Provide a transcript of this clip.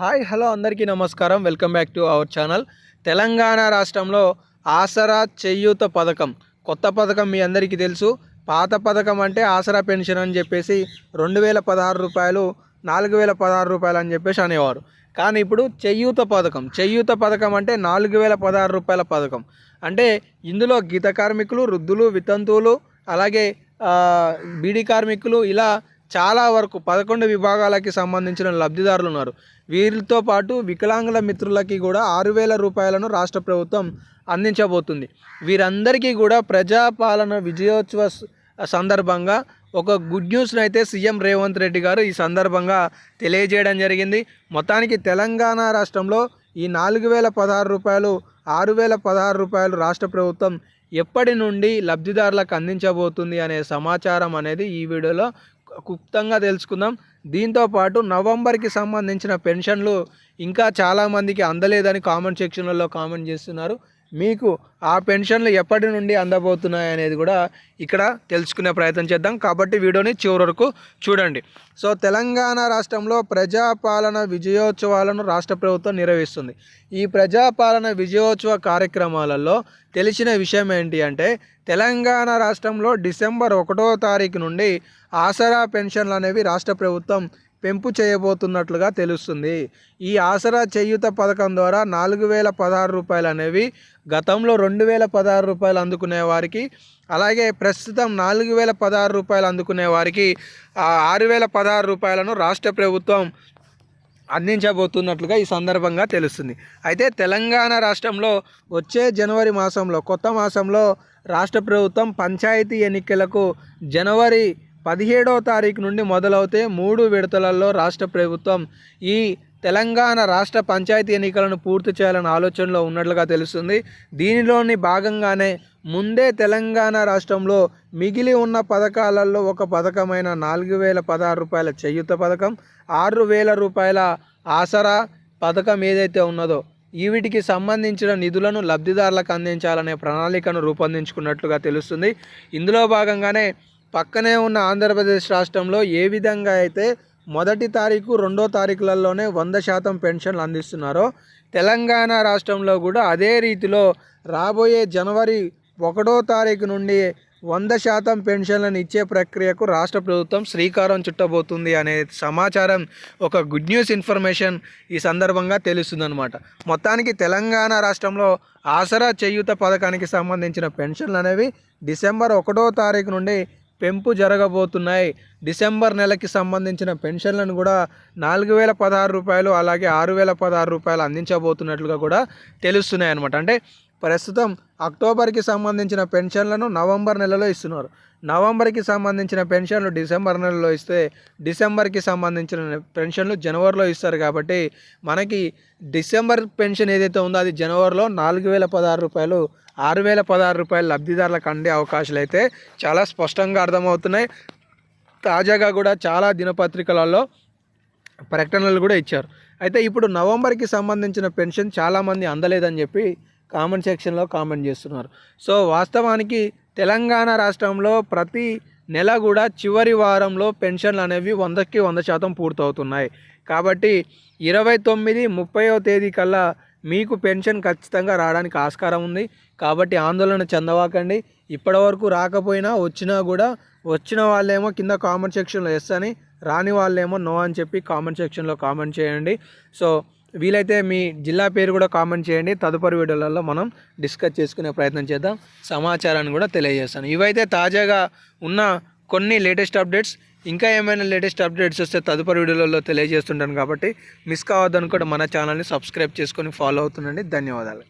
Hi hello అందరికీ నమస్కారం. Welcome back to our channel. Telangana రాష్ట్రంలో ఆసరా చేయూత పథకం. కొత్త పథకం మీ అందరికీ తెలుసు. పాత పథకం అంటే ఆసరా పెన్షన్ అని చెప్పేసి రెండు వేల పదహారు రూపాయలు నాలుగు వేల పదహారు రూపాయలు అని చెప్పేసి అనేవారు. కానీ ఇప్పుడు చెయ్యూత పథకం. చెయ్యూత పథకం అంటే నాలుగు వేల పదహారు రూపాయల పథకం. అంటే ఇందులో గీత కార్మికులు వృద్ధులు వితంతువులు అలాగే బీడీ కార్మికులు ఇలా చాలా వరకు పదకొండు విభాగాలకి సంబంధించిన లబ్ధిదారులు ఉన్నారు. వీరితో పాటు వికలాంగుల మిత్రులకి కూడా ఆరు వేల రూపాయలను రాష్ట్ర ప్రభుత్వం అందించబోతుంది. వీరందరికీ కూడా ప్రజాపాలన విజయోత్సవ సందర్భంగా ఒక గుడ్ న్యూస్ని అయితే సీఎం రేవంత్ రెడ్డి గారు ఈ సందర్భంగా తెలియజేయడం జరిగింది. మొత్తానికి తెలంగాణ రాష్ట్రంలో ఈ నాలుగు వేల పదహారు రూపాయలు ఆరు వేల పదహారు రూపాయలు రాష్ట్ర ప్రభుత్వం ఎప్పటి నుండి లబ్ధిదారులకు అందించబోతుంది అనే సమాచారం అనేది ఈ వీడియోలో క్లుప్తంగా తెలుసుకుందాం. దీంతో పాటు నవంబర్కి సంబంధించిన పెన్షన్లు ఇంకా చాలామందికి అందలేదని కామెంట్ సెక్షన్లలో కామెంట్ చేస్తున్నారు. మీకు ఆ పెన్షన్లు ఎప్పటి నుండి అందబోతున్నాయి అనేది కూడా ఇక్కడ తెలుసుకునే ప్రయత్నం చేద్దాం. కాబట్టి వీడియోని చివరి వరకు చూడండి. సో తెలంగాణ రాష్ట్రంలో ప్రజాపాలన విజయోత్సవాలను రాష్ట్ర ప్రభుత్వం నిర్వహిస్తుంది. ఈ ప్రజాపాలన విజయోత్సవ కార్యక్రమాలలో తెలిసిన విషయం ఏంటి అంటే తెలంగాణ రాష్ట్రంలో డిసెంబర్ ఒకటో తారీఖు నుండి ఆసరా పెన్షన్లు అనేవి రాష్ట్ర ప్రభుత్వం పెంపు చేయబోతున్నట్లుగా తెలుస్తుంది. ఈ ఆసరా చేయూత పథకం ద్వారా నాలుగు వేల పదహారు రూపాయలు అనేవి గతంలో రెండు వేల పదహారు రూపాయలు అందుకునే వారికి అలాగే ప్రస్తుతం నాలుగు వేల పదహారు రూపాయలు అందుకునే వారికి ఆరు వేల పదహారు రూపాయలను రాష్ట్ర ప్రభుత్వం అందించబోతున్నట్లుగా ఈ సందర్భంగా తెలుస్తుంది. అయితే తెలంగాణ రాష్ట్రంలో వచ్చే జనవరి మాసంలో కొత్త మాసంలో రాష్ట్ర ప్రభుత్వం పంచాయతీ ఎన్నికలకు జనవరి పదిహేడవ తారీఖు నుండి మొదలవుతే మూడు విడతలలో రాష్ట్ర ప్రభుత్వం ఈ తెలంగాణ రాష్ట్ర పంచాయతీ ఎన్నికలను పూర్తి చేయాలనే ఆలోచనలో ఉన్నట్లుగా తెలుస్తుంది. దీనిలోని భాగంగానే ముందే తెలంగాణ రాష్ట్రంలో మిగిలి ఉన్న పథకాలలో ఒక పథకమైన నాలుగు వేల పదహారు రూపాయల చేయుత పథకం ఆరు వేల రూపాయల ఆసరా పథకం ఏదైతే ఉన్నదో ఈ వీటికి సంబంధించిన నిధులను లబ్ధిదారులకు అందించాలనే ప్రణాళికను రూపొందించుకున్నట్లుగా తెలుస్తుంది. ఇందులో భాగంగానే పక్కనే ఉన్న ఆంధ్రప్రదేశ్ రాష్ట్రంలో ఏ విధంగా అయితే మొదటి తారీఖు రెండో తారీఖులలోనే వంద శాతం పెన్షన్లు అందిస్తున్నారో తెలంగాణ రాష్ట్రంలో కూడా అదే రీతిలో రాబోయే జనవరి ఒకటో తారీఖు నుండి వంద శాతం పెన్షన్లను ఇచ్చే ప్రక్రియకు రాష్ట్ర ప్రభుత్వం శ్రీకారం చుట్టబోతుంది అనే సమాచారం ఒక గుడ్ న్యూస్ ఇన్ఫర్మేషన్ ఈ సందర్భంగా తెలుస్తుందన్నమాట. మొత్తానికి తెలంగాణ రాష్ట్రంలో ఆసరా చేయూత పథకానికి సంబంధించిన పెన్షన్లు అనేవి డిసెంబర్ ఒకటో తారీఖు నుండి పెంపు జరగబోతున్నాయి. డిసెంబర్ నెలకి సంబంధించిన పెన్షన్లను కూడా నాలుగు వేల పదహారు రూపాయలు అలాగే ఆరు వేల పదహారు రూపాయలు అందించబోతున్నట్లుగా కూడా తెలుస్తున్నాయి అనమాట అంటే ప్రస్తుతం అక్టోబర్కి సంబంధించిన పెన్షన్లను నవంబర్ నెలలో ఇస్తున్నారు. నవంబర్కి సంబంధించిన పెన్షన్లు డిసెంబర్ నెలలో ఇస్తే డిసెంబర్కి సంబంధించిన పెన్షన్లు జనవరిలో ఇస్తారు కాబట్టి మనకి డిసెంబర్ పెన్షన్ ఏదైతే ఉందో అది జనవరిలో నాలుగు వేల పదహారు రూపాయలు ఆరు వేల పదహారు రూపాయలు లబ్ధిదారులకు అందే అవకాశాలు అయితే చాలా స్పష్టంగా అర్థమవుతున్నాయి. తాజాగా కూడా చాలా దినపత్రికలలో ప్రకటనలు కూడా ఇచ్చారు. అయితే ఇప్పుడు నవంబర్కి సంబంధించిన పెన్షన్ చాలామంది అందలేదని చెప్పి కామెంట్ సెక్షన్లో కామెంట్ చేస్తున్నారు. సో వాస్తవానికి తెలంగాణ రాష్ట్రంలో ప్రతి నెల కూడా చివరి వారంలో పెన్షన్లు అనేవి వందకి వంద శాతం పూర్తవుతున్నాయి. కాబట్టి ఇరవై తొమ్మిది ముప్పైవ తేదీ కల్లా మీకు పెన్షన్ ఖచ్చితంగా రావడానికి ఆస్కారం ఉంది. కాబట్టి ఆందోళన చెందవాకండి. ఇప్పటివరకు రాకపోయినా వచ్చినా కూడా వచ్చిన వాళ్ళేమో కింద కామెంట్ సెక్షన్లో ఎస్ అని రాని వాళ్ళేమో నో అని చెప్పి కామెంట్ సెక్షన్లో కామెంట్ చేయండి. సో వీలైతే మీ జిల్లా పేరు కూడా కామెంట్ చేయండి. తదుపరి వీడియోలలో మనం డిస్కస్ చేసుకునే ప్రయత్నం చేద్దాం. సమాచారాన్ని కూడా తెలియజేస్తాను. ఇవైతే తాజాగా ఉన్న కొన్ని లేటెస్ట్ అప్డేట్స్. ఇంకా ఏమైనా లేటెస్ట్ అప్డేట్స్ వస్తే తదుపరి వీడియోలలో తెలియజేస్తుంటాను కాబట్టి మిస్ కావద్దనుకోండి మన ఛానల్ని సబ్స్క్రైబ్ చేసుకొని ఫాలో అవుతుండండి. ధన్యవాదాలు.